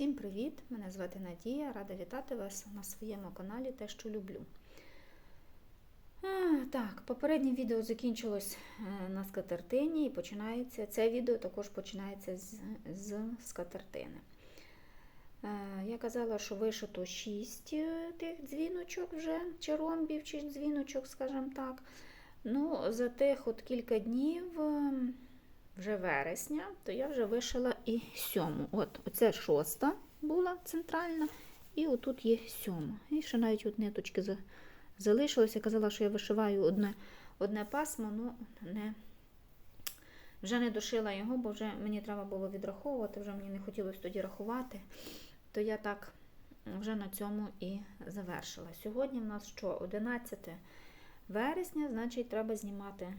Всім привіт! Мене звати Надія. Рада вітати вас на своєму каналі Те, що люблю. А, так, попереднє відео закінчилось е, на скатертині і починається. Це відео також починається з, з скатертини. Е, Я казала, що вишито 6 тих дзвіночок вже, чи ромбів, чи дзвіночок, скажімо так. Ну, за тих от кілька днів, е, вже вересня, то я вже вишила і сьому. От, оце шоста була центральна, і отут є сьома. І ще навіть от ниточки за- залишилось. Я казала, що я вишиваю одне, одне пасмо, ну не, вже не дошила його, бо вже мені треба було відраховувати, вже мені не хотілося тоді рахувати. То я так вже на цьому і завершила. Сьогодні в нас що? 11 вересня, значить, треба знімати,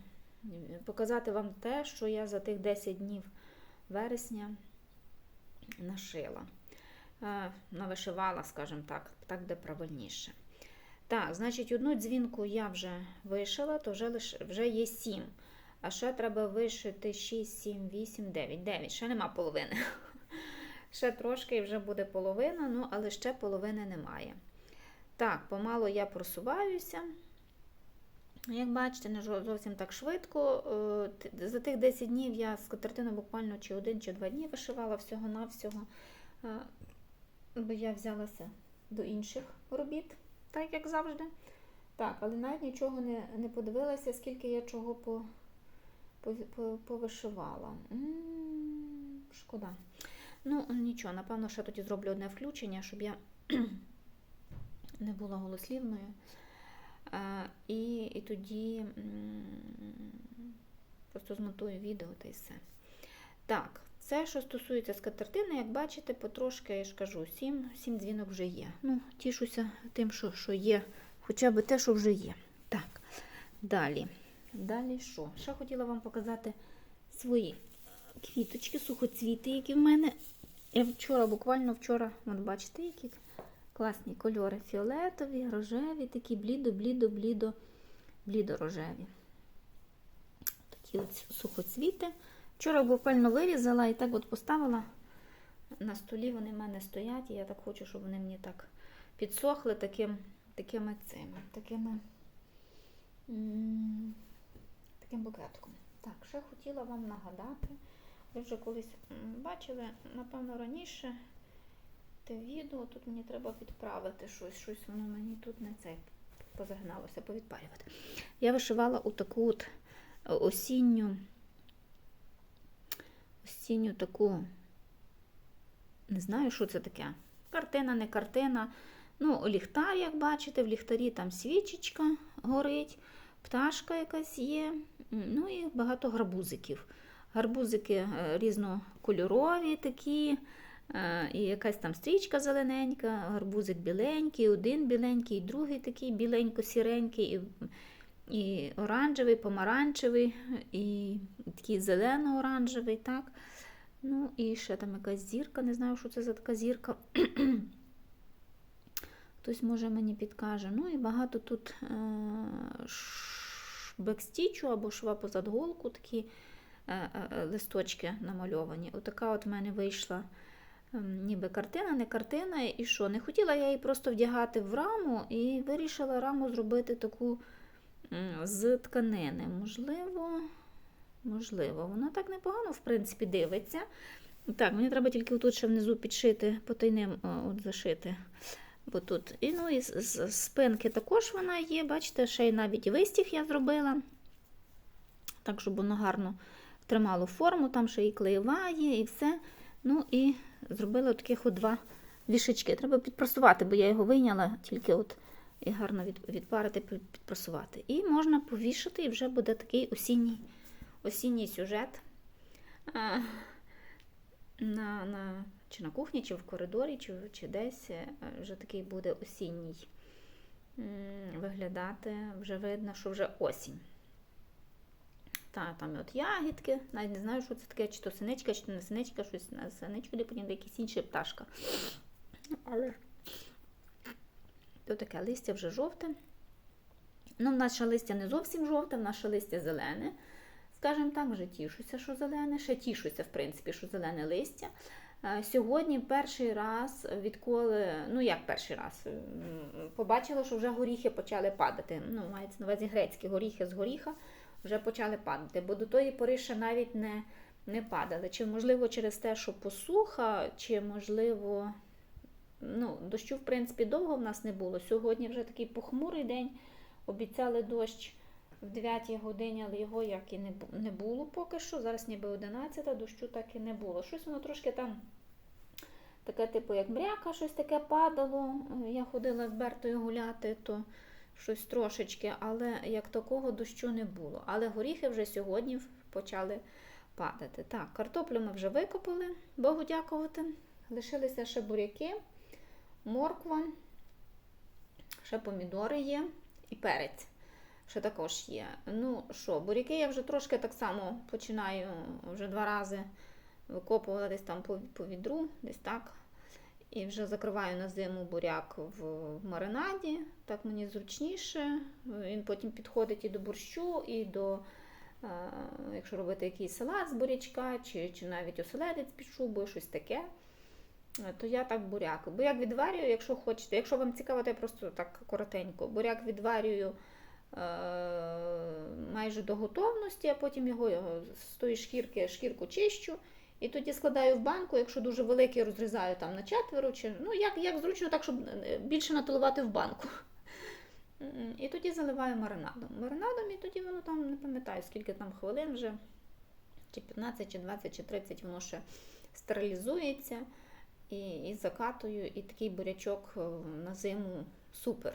показати вам те, що я за тих 10 днів вересня нашила. Е, Навишивала, скажімо так, так де правильніше. Так, значить, одну дзвінку я вже вишила, то вже, лиш, вже є 7. А ще треба вишити 6, 7, 8, 9. 9. Ще нема половини. Ще трошки і вже буде половина, ну, але ще половини немає. Так, помало я просуваюся. Як бачите, не зовсім так швидко. Е, За тих 10 днів я скатертину буквально чи один, чи два дні вишивала всього-навсього. Е, Бо я взялася до інших робіт, так як завжди. Так, але навіть нічого не, не подивилася, скільки я чого по, по, по, повишивала. М, Шкода. Ну, нічого, напевно, ще тоді зроблю одне включення, щоб я не була голослівною. І, і тоді просто змонтую відео та й все. Так, це, що стосується скатертини, як бачите, потрошки, я ж кажу, сім, сім дзвінок вже є. Ну, тішуся тим, що, що є, хоча б те, що вже є. Так, далі. Далі що? Ще хотіла вам показати свої квіточки, сухоцвіти, які в мене. Я вчора, буквально вчора, от бачите, які класні кольори. Фіолетові, рожеві, такі блідо-блідо-блідо, блідо-рожеві. Такі от сухоцвіти. Вчора буквально вирізала і так от поставила на столі. Вони в мене стоять, і я так хочу, щоб вони мені так підсохли таким, такими цими, такими, таким букетиком. Так, ще хотіла вам нагадати. Ви вже колись бачили, напевно, раніше те відео. Тут мені треба підправити щось, щось воно мені тут не це позагналося, повідпарювати. Я вишивала у таку от осінню, осінню таку, не знаю, що це таке. Картина, не картина. Ну, ліхтар, як бачите, в ліхтарі там свічечка горить, пташка якась є, ну і багато гарбузиків. Гарбузики е, різнокольорові такі, е, і якась там стрічка зелененька, гарбузик біленький, один біленький, другий такий біленько-сіренький, і, і оранжевий, помаранчевий, і такий зелено-оранжевий, так. Ну, і ще там якась зірка, не знаю, що це за така зірка. Хтось може мені підкаже. Ну і багато тут е, бекстічу або шва позад голку, такі е, е, листочки намальовані. Отака от в мене вийшла ніби картина, не картина. І що? Не хотіла я її просто вдягати в раму і вирішила раму зробити таку з тканини. Можливо, можливо, вона так непогано, в принципі, дивиться. Так, мені треба тільки тут ще внизу підшити, потайним от зашити. Бо тут. І, ну, і з, спинки також вона є. Бачите, ще й навіть вистіг я зробила. Так, щоб воно гарно тримало форму, там ще і клеєва є, і все. Ну і зробила таких от два вішечки. Треба підпрасувати, бо я його вийняла, тільки от і гарно відпарити, під- підпрасувати. І можна повішати, і вже буде такий осінній, осінній сюжет. А, на, на, чи на кухні, чи в коридорі, чи, чи десь е, вже такий буде осінній виглядати. Вже видно, що вже осінь. Та, там от ягідки, навіть не знаю, що це таке, чи то синичка, чи то не синичка, щось на синичку ліпить, якісь інші пташка. Але то таке листя вже жовте. Ну, ще листя не зовсім жовте, в нас ще листя зелене. Скажімо так, вже тішуся, що зелене, ще тішуся, в принципі, що зелене листя. Е, Сьогодні перший раз, відколи, ну як перший раз, побачила, що вже горіхи почали падати. Ну, мається на увазі грецькі горіхи з горіха вже почали падати, бо до тої пори ще навіть не, не падали. Чи можливо через те, що посуха, чи можливо, ну, дощу, в принципі, довго в нас не було. Сьогодні вже такий похмурий день. Обіцяли дощ в 9 годині, але його як і не було поки що. Зараз ніби 11, дощу так і не було. Щось воно трошки там таке, типу, як бряка, щось таке падало. Я ходила з Бертою гуляти, то щось трошечки, але як такого дощу не було. Але горіхи вже сьогодні почали падати. Так, картоплю ми вже викопали, Богу дякувати. Лишилися ще буряки, морква, ще помідори є і перець. Ще також є. Ну що, буряки я вже трошки так само починаю вже два рази викопувала десь там по, по відру, десь так. І вже закриваю на зиму буряк в, маринаді. Так мені зручніше. Він потім підходить і до борщу, і до, е, якщо робити якийсь салат з бурячка, чи, чи навіть оселедець під шубою, щось таке. То я так буряк. Буряк відварюю, якщо хочете. Якщо вам цікаво, то я просто так коротенько. Буряк відварюю е, майже до готовності, а потім його з тої шкірки, шкірку чищу. І тоді складаю в банку, якщо дуже великий, розрізаю там на четверо, чи ну як, як зручно, так, щоб е, більше натилувати в банку. І тоді заливаю маринадом. Маринадом, і тоді воно там не пам'ятаю, скільки там хвилин вже, чи 15, чи 20, чи 30 воно ще стерилізується і, і закатую, і такий бурячок е, на зиму супер.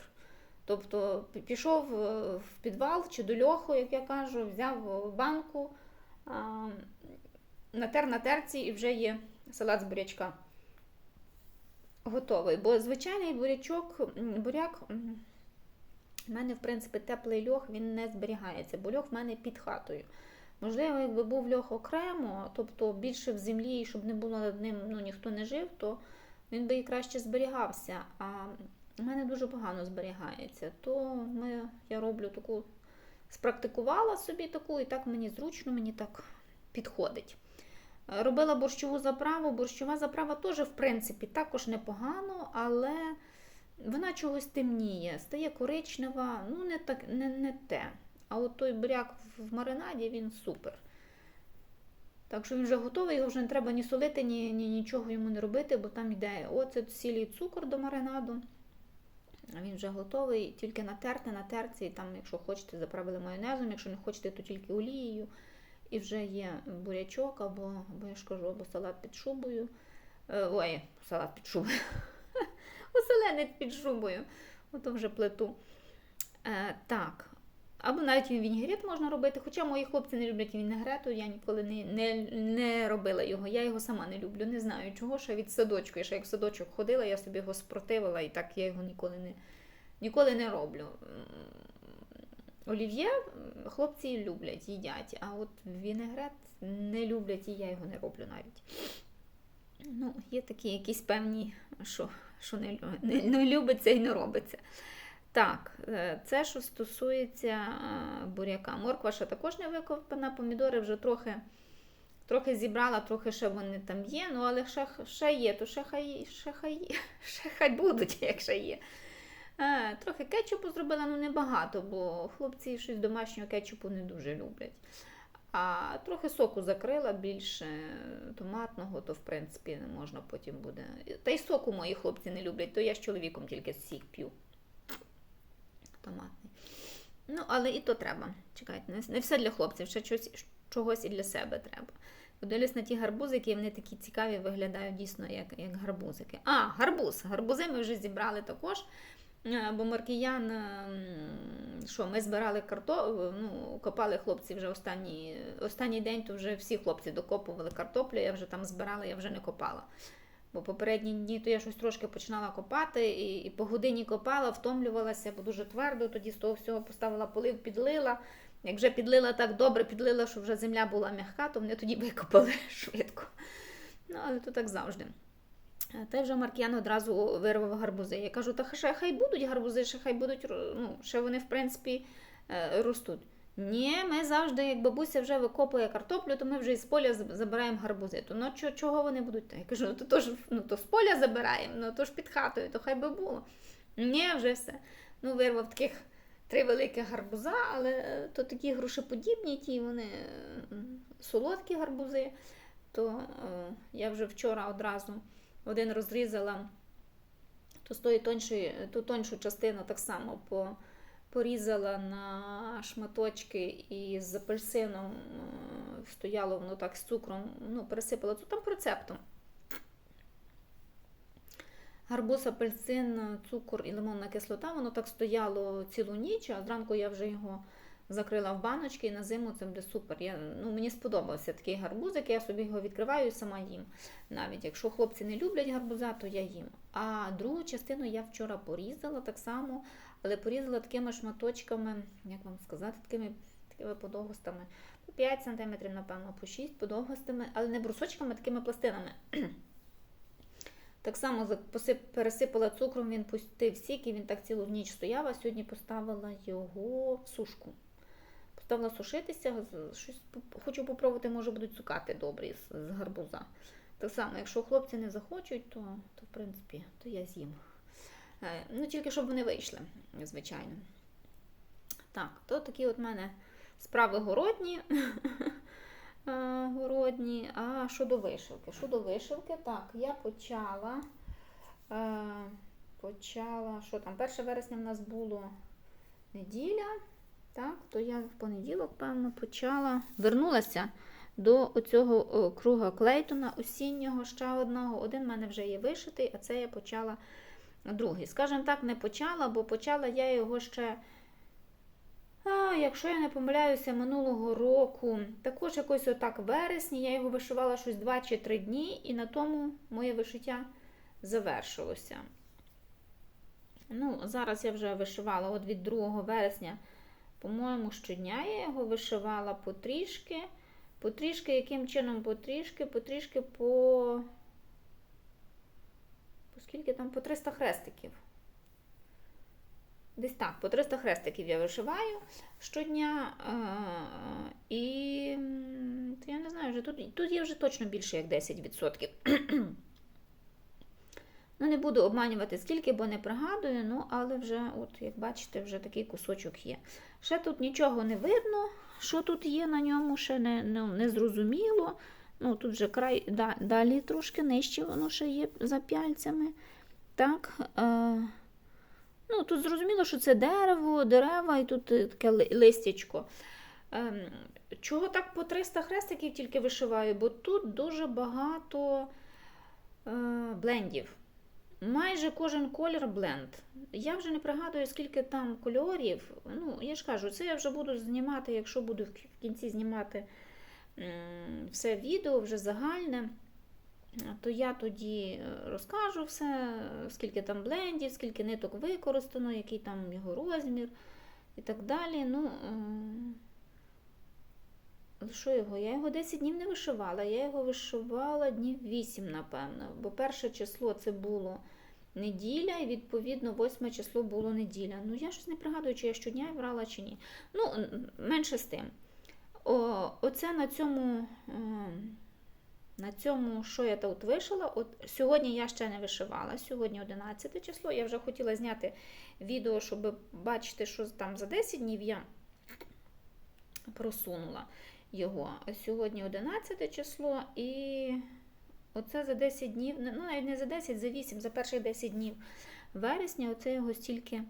Тобто пішов е, в підвал чи до льоху, як я кажу, взяв банку, натер на терці і вже є салат з бурячка готовий. Бо звичайний бурячок, буряк, в мене, в принципі, теплий льох, він не зберігається, бо льох в мене під хатою. Можливо, якби був льох окремо, тобто більше в землі, щоб не було над ним, ну ніхто не жив, то він би і краще зберігався. А в мене дуже погано зберігається. То ми, я роблю таку, спрактикувала собі таку, і так мені зручно, мені так підходить. Робила борщову заправу. Борщова заправа теж, в принципі, також непогано, але вона чогось темніє, стає коричнева, ну не, так, не, не те. А от той буряк в маринаді він супер. Так що він вже готовий, його вже не треба ні солити, ні, ні нічого йому не робити, бо там йде оцет, сіль цукор до маринаду. Він вже готовий, тільки натерти натерці, і там, якщо хочете, заправили майонезом, якщо не хочете, то тільки олією. І вже є бурячок, або, або я ж кажу, або салат під шубою. Е, Ой, салат під шубою. Оселедець під шубою. Ото вже плиту. Е, так. Або навіть вінігрет можна робити. Хоча мої хлопці не люблять вінегрету, я ніколи не, не, не робила його. Я його сама не люблю. Не знаю чого, ще від садочку. Я ще як в садочок ходила, я собі його спротивила, і так я його ніколи не, ніколи не роблю. Олів'є хлопці люблять, їдять, а от вінегрет не люблять і я його не роблю навіть. Ну, є такі якісь певні, що, що не, не, не любиться і не робиться. Так, е, це що стосується е, буряка. Морква ще також не викопана, помідори вже трохи, трохи зібрала, трохи ще вони там є, ну але ще, ще є, то ще хай, ще хай, ще хай будуть, якщо є. Е, Трохи кетчупу зробила, ну небагато, бо хлопці щось домашнього кетчупу не дуже люблять. А трохи соку закрила, більше томатного, то в принципі можна потім буде. Та й соку мої хлопці не люблять, то я з чоловіком тільки сік п'ю. Томатний. Ну, але і то треба. Чекайте, не, все для хлопців, ще щось, чогось і для себе треба. Подивлюсь на ті гарбузики, вони такі цікаві виглядають дійсно як, як гарбузики. А, гарбуз. Гарбузи ми вже зібрали також. Е, Бо Маркіян, ем, що ми збирали картоплю, ну, копали хлопці вже останній, останній день, то вже всі хлопці докопували картоплю, я вже там збирала, я вже не копала. Бо попередні дні то я щось трошки починала копати, і, і по годині копала, втомлювалася, бо дуже твердо, тоді з того всього поставила полив, підлила. Як вже підлила так добре, підлила, що вже земля була м'яка, то вони тоді викопали швидко. Ну, але то так завжди. Е, Та вже Маркіян одразу вирвав гарбузи. Я кажу, та ще хай будуть гарбузи, ще хай будуть, ну, ще вони, в принципі, е, ростуть. Ні, ми завжди, як бабуся вже викопує картоплю, то ми вже із поля забираємо гарбузи. То ну чо- чого вони будуть? Я кажу, ну то, то ж ну, то з поля забираємо, ну то ж під хатою, то хай би було. Ні, вже все. Ну, вирвав таких три великих гарбуза, але е, то такі грушеподібні, ті вони солодкі гарбузи. То е, я вже вчора одразу один розрізала, то з тої тоншої, ту тоншу частину так само по, порізала на шматочки і з апельсином е, стояло воно так з цукром, ну, пересипала там по рецепту. Гарбуз, апельсин, цукор і лимонна кислота, воно так стояло цілу ніч, а зранку я вже його закрила в баночки і на зиму це буде супер. Я, ну, мені сподобався такий гарбузик, я собі його відкриваю і сама їм. Навіть якщо хлопці не люблять гарбуза, то я їм. А другу частину я вчора порізала так само, але порізала такими шматочками, як вам сказати, такими, такими подовгостами. По 5 см, напевно, по 6 подовгостими, але не брусочками, а такими пластинами. Так само пересипала цукром, він пустив сік і він так цілу ніч стояв, а сьогодні поставила його в сушку. Поставила сушитися, щось хочу попробувати, може будуть цукати добрі з, з гарбуза. Так само, якщо хлопці не захочуть, то, то в принципі, то я з'їм. Е, Ну, тільки щоб вони вийшли, звичайно. Так, то такі от в мене справи городні. Е, городні. А щодо вишивки? Щодо вишивки, так, я почала. Е, почала, що там, 1 вересня в нас було неділя, так, то я в понеділок, певно, почала, вернулася до оцього круга Клейтона осіннього, ще одного. Один в мене вже є вишитий, а це я почала другий. Скажімо так, не почала, бо почала я його ще. А, якщо я не помиляюся, минулого року, також якось отак в вересні, я його вишивала щось 2 чи 3 дні, і на тому моє вишиття завершилося. Ну, зараз я вже вишивала от від 2 вересня, по-моєму, щодня я його вишивала потрішки. Потрішки, яким чином потрішки? Потрішки по. По скільки там? По 300 хрестиків. Десь так, по 300 хрестиків я вишиваю щодня. е, І то я не знаю, вже тут, тут є вже точно більше як 10%. Ну, не буду обманювати скільки, бо не пригадую, ну, але вже, от, як бачите, вже такий кусочок є. Ще тут нічого не видно, що тут є на ньому, ще не, ну, не зрозуміло. Ну, тут вже край да, далі трошки нижче воно ще є за пяльцями. Так. Е, Ну, тут зрозуміло, що це дерево, дерева, і тут е, таке ли- листячко. Ем, чого так по 300 хрестиків тільки вишиваю? Бо тут дуже багато е, блендів. Майже кожен колір бленд. Я вже не пригадую, скільки там кольорів. Ну, я ж кажу, це я вже буду знімати, якщо буду в кінці знімати все відео вже загальне то я тоді е, розкажу все, скільки там блендів, скільки ниток використано, який там його розмір і так далі. Ну, е, що його? Я його 10 днів не вишивала, я його вишивала днів 8, напевно. Бо перше число це було неділя, і відповідно восьме число було неділя. Ну, я щось не пригадую, чи я щодня брала, чи ні. Ну, менше з тим. О, оце на цьому. е, на цьому, що я тут вишила, от сьогодні я ще не вишивала, сьогодні 11 число. Я вже хотіла зняти відео, щоб бачити, що там за 10 днів я просунула його. Сьогодні 11 число, і оце за 10 днів, ну навіть не за 10, за 8, за перших 10 днів вересня, оце його стільки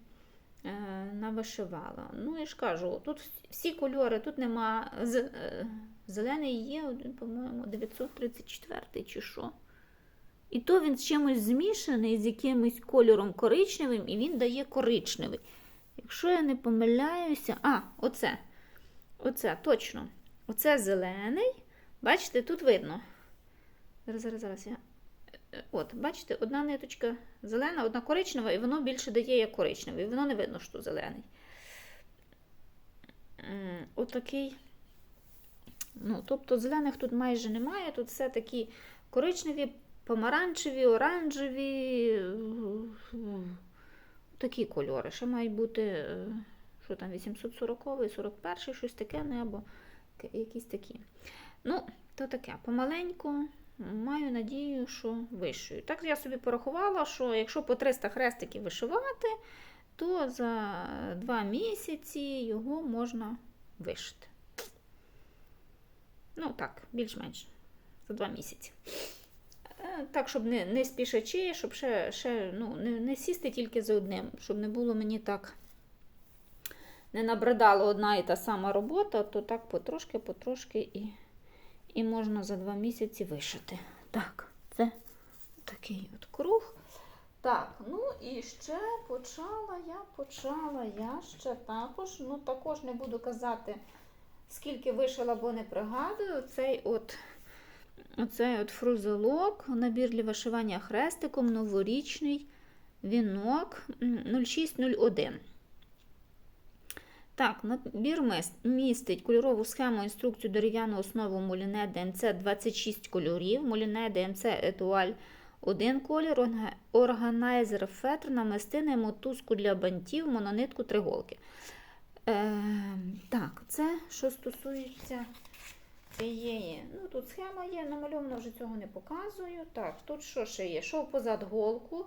е, навишивала. Ну, я ж кажу, тут всі кольори, тут нема. з- е, Зелений є, по-моєму, 934 чи що. І то він з чимось змішаний, з якимось кольором коричневим, і він дає коричневий. Якщо я не помиляюся, а, оце. Оце, точно. Оце зелений. Бачите, тут видно. Зараз, зараз, зараз я. е, От, бачите, одна ниточка зелена, одна коричнева, і воно більше дає як коричневий. І воно не видно, що зелений. Отакий. Ну, тобто зелених тут майже немає, тут все такі коричневі, помаранчеві, оранжеві, е, такі кольори. Ще мають бути, е, що там, 840, 41, щось таке, ну, або к- якісь такі. Ну, то таке, помаленьку. Маю надію, що вишию. Так я собі порахувала, що якщо по 300 хрестиків вишивати, то за 2 місяці його можна вишити. Ну, так, більш-менш за 2 місяці. Е, Так, щоб не, не спішачи, щоб ще, ще ну, не, не сісти тільки за одним, щоб не було мені так. Не набридала одна і та сама робота, то так потрошки, потрошки і, і можна за два місяці вишити. Так, це такий от круг. Так, ну і ще почала я, почала я ще також, ну також не буду казати, скільки вишила, бо не пригадую. Цей от, оцей от фрузелок, набір для вишивання хрестиком, новорічний вінок 0601. Так, набір містить кольорову схему інструкцію дерев'яну основу Муліне ДМЦ 26 кольорів, Муліне ДМЦ Етуаль 1 колір, органайзер фетр, намистини, мотузку для бантів, мононитку, триголки. Е, так, це що стосується цієї. Ну, тут схема є, намальовано вже цього не показую. Так, тут що ще є? Шов позад голку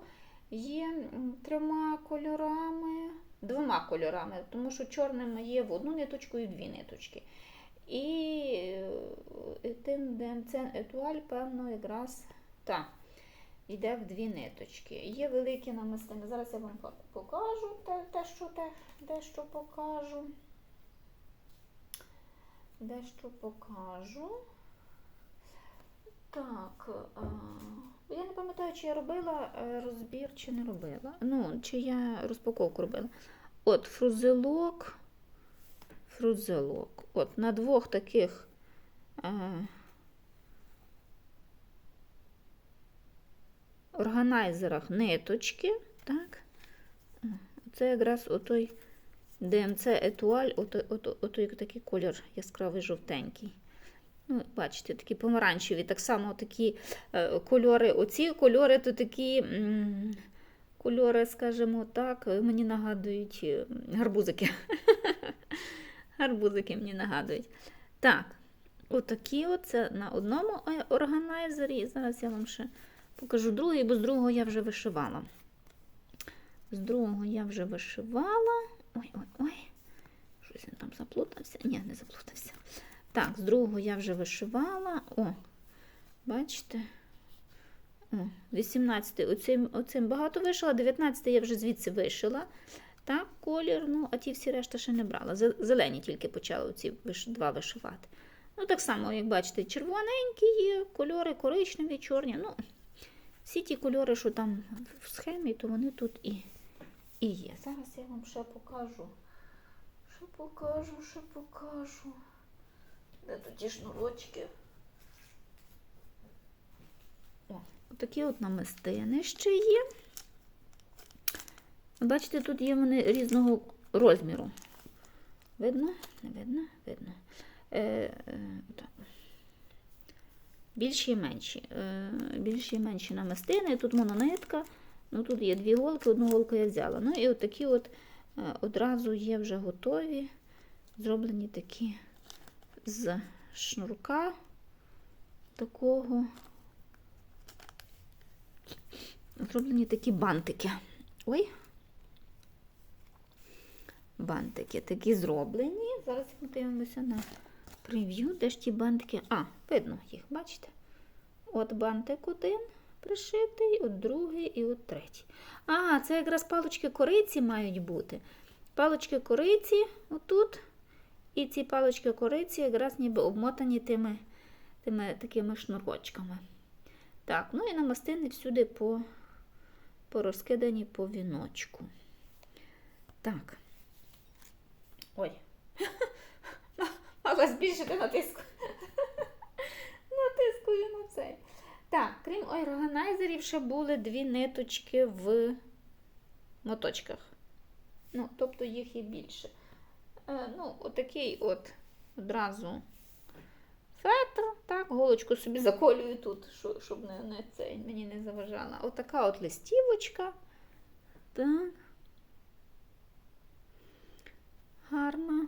є трьома кольорами, двома кольорами, тому що чорним є в одну ниточку і в дві ниточки. І е, ДМЦ етуаль, певно, якраз так, йде в дві ниточки. Є великі намистини. Зараз я вам покажу те, те, що, те, дещо покажу. Дещо покажу. Так. А, я не пам'ятаю, чи я робила е, розбір, чи не робила. Ну, чи я розпаковку робила. От, фрузелок. Фрузелок. От, на двох таких. Е, органайзерах ниточки. Так. Це якраз отой ДМЦ етуаль, отой, отой, отой такий колір яскравий жовтенький. Ну, бачите, такі помаранчеві, так само такі е, кольори. Оці кольори то такі кольори, скажімо так, мені нагадують е, гарбузики. гарбузики мені нагадують. Так, отакі от це на одному е, органайзері. Зараз я вам ще покажу другий, бо з другого я вже вишивала. З другого я вже вишивала. Ой-ой-ой. Щось він там заплутався. Ні, не заплутався. Так, з другого я вже вишивала. О, бачите? О, 18 оцим, оцим багато вишила, 19 я вже звідси вишила. Так, колір, ну, а ті всі решта ще не брала. Зелені тільки почала оці два вишивати. Ну, так само, як бачите, червоненькі є, кольори коричневі, чорні. Ну, всі ті кольори, що там в схемі, то вони тут і, і є. Зараз я вам ще покажу. Ще покажу, ще покажу. Де тут ті шнурочки? О, такі от намистини ще є. Бачите, тут є вони різного розміру. Видно? Не видно? Видно. Е, е. Більші і менші. Е, більші і менші намистини. Тут мононитка. Ну, тут є дві голки, одну голку я взяла. Ну і от такі от е, одразу є вже готові. Зроблені такі з шнурка такого. Зроблені такі бантики. Ой. Бантики такі зроблені. Зараз ми дивимося на прев'ю, де ж ті бантики. А, видно їх, бачите? От бантик один пришитий, от другий і от третій. А, це якраз палочки кориці мають бути. Палочки кориці отут. І ці палочки кориці якраз ніби обмотані тими, тими такими шнурочками. Так, ну і намастини всюди по, порозкидані по віночку. Так. Ой. Мала збільшити натиску. Натискую на цей. Так, крім органайзерів, ще були дві ниточки в моточках. Ну, тобто їх є більше. Е, ну, отакий от одразу фетр. Так, голочку собі заколюю тут, щоб не, не цей, мені не заважала. Отака от листівочка. Так. гарна,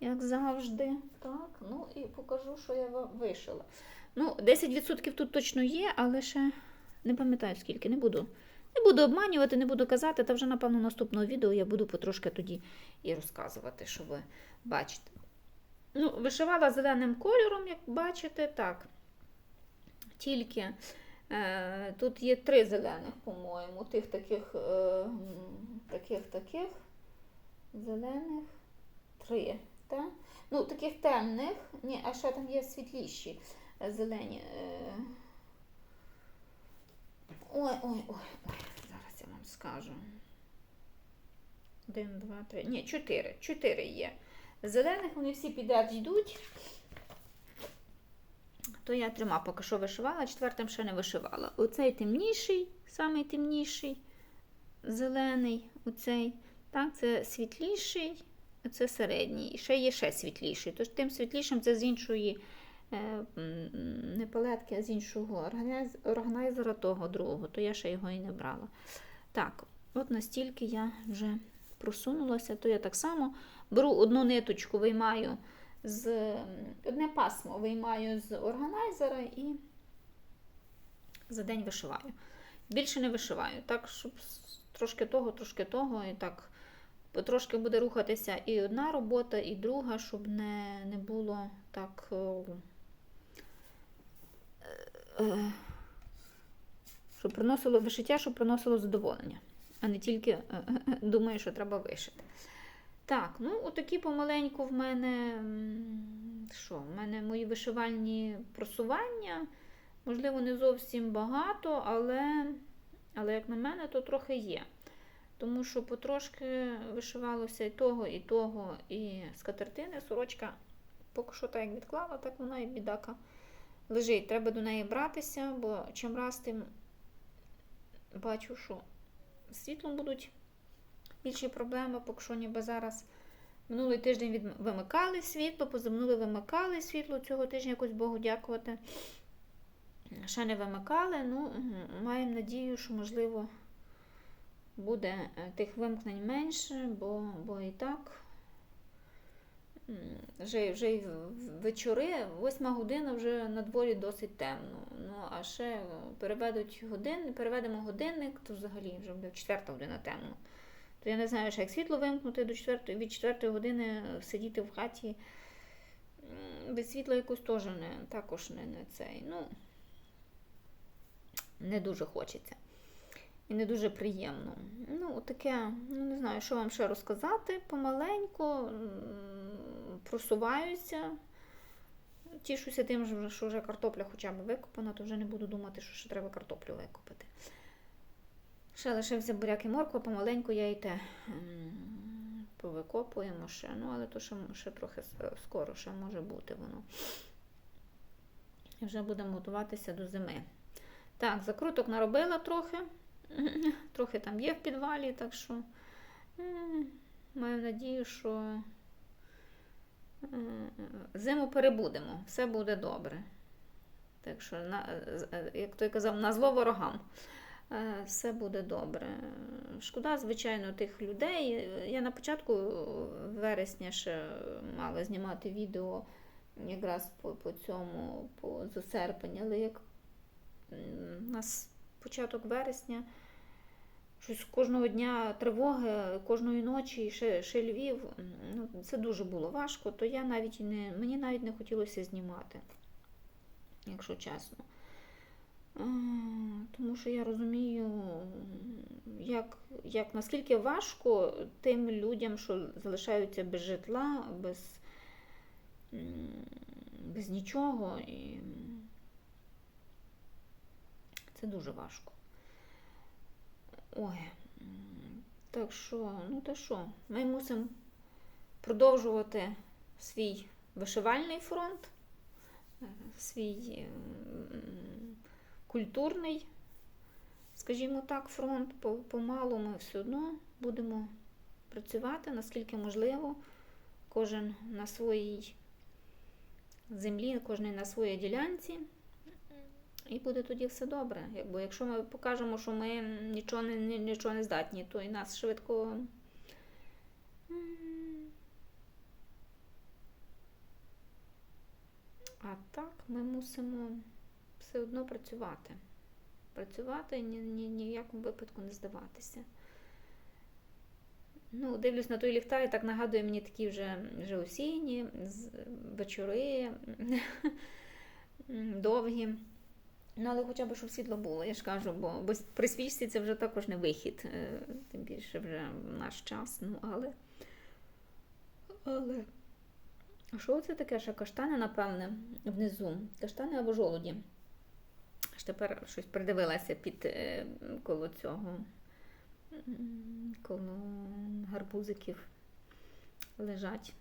як завжди. Так, ну і покажу, що я вишила. Ну, 10% тут точно є, але ще не пам'ятаю скільки, не буду. Не буду обманювати, не буду казати, та вже, напевно, наступного відео я буду потрошки тоді і розказувати, що ви бачите. Ну, вишивала зеленим кольором, як бачите, так. Тільки е, тут є три зелених, по-моєму, тих таких, е, таких, таких зелених три. Та? Ну, таких темних, ні, а ще там є світліші е, зелені. Е. Ой, ой, ой, ой, зараз я вам скажу. Один, два, три. Ні, чотири. Чотири є. Зелених вони всі підряд йдуть. То я трьома поки що вишивала, четвертим ще не вишивала. Оцей темніший, самий темніший, зелений, оцей. Так, це світліший, це середній. І ще є ще світліший. Тож тим світлішим це з іншої не палетки, а з іншого органайзера того другого, то я ще його і не брала. Так, от настільки я вже просунулася, то я так само беру одну ниточку, виймаю з одне пасмо виймаю з органайзера і за день вишиваю. Більше не вишиваю, так, щоб трошки того, трошки того, і так потрошки буде рухатися і одна робота, і друга, щоб не, не було так. Е, Щоб приносило вишиття, щоб приносило задоволення, а не тільки е, е, думаю, що треба вишити. Так, ну отакі помаленьку в мене. Що, в мене мої вишивальні просування. Можливо, не зовсім багато, але, але як на мене, то трохи є. Тому що потрошки вишивалося і того, і того, і скатертини. Сорочка поки що так як відклала, так вона і бідака лежить. Треба до неї братися, бо чим раз тим бачу, що світлом будуть більші проблеми, поки що ніби зараз. Минулий тиждень від... вимикали світло, позаминули вимикали світло цього тижня, якось Богу дякувати. Ще не вимикали. Ну, маємо надію, що, можливо, буде е, тих вимкнень менше, бо, бо і так. Вже, вже й вечори, восьма година вже на дворі досить темно. Ну, а ще переведуть годин, переведемо годинник, то взагалі вже буде четверта година темно. То я не знаю, як світло вимкнути до 4, від 4 години сидіти в хаті без світла якось теж не, також не, не цей. Ну, не дуже хочеться. І не дуже приємно. Ну, таке, ну не знаю, що вам ще розказати. Помаленьку просуваюся. Тішуся тим, що вже- картопля хоча б викопана, то вже не буду думати, що ще треба картоплю викопати. Ще лишився буряк і морква, помаленьку я і те повикопуємо ще. Ну, але то ще, ще трохи скоро ще може бути воно. І вже будемо готуватися до зими. Так, закруток наробила трохи. Трохи там є в підвалі, так що маю надію, що зиму перебудемо, все буде добре. Так що, е, як той казав, на зло ворогам. Е, Все буде добре. Шкода, звичайно, тих людей. Я на початку вересня ще мала знімати відео якраз по, по цьому, по за серпень, але як у нас початок вересня, щось кожного дня тривоги, кожної ночі, ще, ще Львів, ну, це дуже було важко, то я навіть не, мені навіть не хотілося знімати, якщо чесно. Тому що я розумію, як, як наскільки важко тим людям, що залишаються без житла, без, без нічого. І це дуже важко. Ой, так що, ну то що, ми мусимо продовжувати свій вишивальний фронт, свій культурний, скажімо так, фронт. Помалу ми все одно будемо працювати, наскільки можливо, кожен на своїй землі, кожен на своїй ділянці. І буде тоді все добре. Бо якщо ми покажемо, що ми нічого не нічого не здатні, то і нас швидко. А так ми мусимо все одно працювати. Працювати і ні, ні, ні в якому випадку не здаватися. Ну, Дивлюсь на той ліхтар і так нагадує мені такі вже, вже осінні вечори довгі. Ну, але хоча б, щоб світло було, я ж кажу, бо, бо при свічці це вже також не вихід, е, тим більше вже в наш час. Ну, але. Але. А що це таке? Ще каштани, напевне, внизу. Каштани або жолуді. Аж тепер щось придивилася під е, коло цього, коло гарбузиків лежать.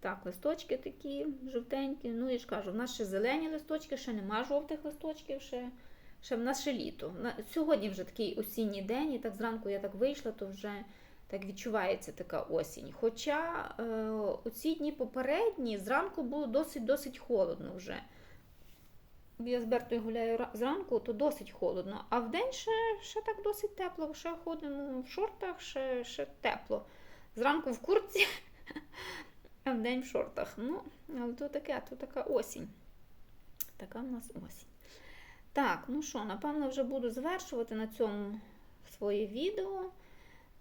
Так, листочки такі жовтенькі. Ну, я ж кажу, в нас ще зелені листочки, ще нема жовтих листочків, ще, ще в нас ще літо. Сьогодні вже такий осінній день, і так зранку я так вийшла, то вже так відчувається така осінь. Хоча е, оці дні попередні зранку було досить-досить холодно вже. Я з Бертою гуляю зранку, то досить холодно, а вдень ще, ще так досить тепло. Ще ходимо в шортах, ще, ще тепло. Зранку в куртці, а вдень в шортах. Ну, але то таке, то така осінь. Така в нас осінь. Так, ну що, напевно, вже буду завершувати на цьому своє відео.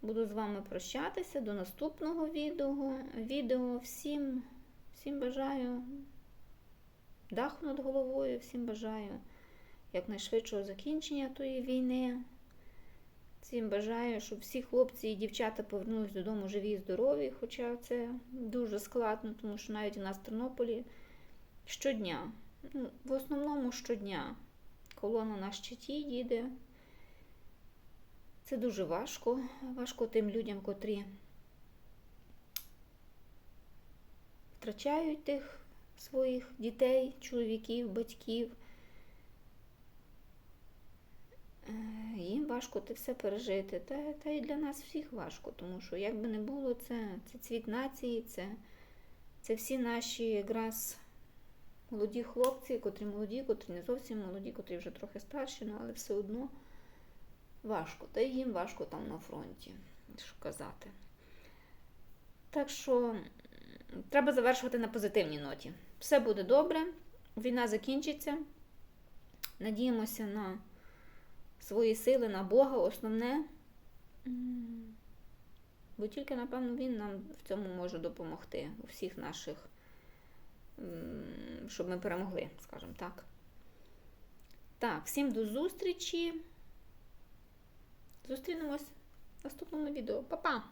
Буду з вами прощатися до наступного відео. Відео всім, всім бажаю даху над головою, всім бажаю якнайшвидшого закінчення тої війни. Всім бажаю, щоб всі хлопці і дівчата повернулись додому живі і здорові, хоча це дуже складно, тому що навіть у нас в Тернополі щодня, ну, в основному щодня колона на щиті їде. Це дуже важко. Важко тим людям, котрі втрачають тих своїх дітей, чоловіків, батьків. Е, Їм важко це все пережити. Та, та і для нас всіх важко, тому що як би не було, це, це цвіт нації, це, це всі наші якраз молоді хлопці, котрі молоді, котрі не зовсім молоді, котрі вже трохи старші, ну, але все одно важко. Та й їм важко там на фронті, що казати. Так що треба завершувати на позитивній ноті. Все буде добре, війна закінчиться. Надіємося на свої сили, на Бога, основне. Бо тільки, напевно, він нам в цьому може допомогти у всіх наших, щоб ми перемогли, скажімо так. Так, всім до зустрічі. Зустрінемось в наступному відео. Па-па!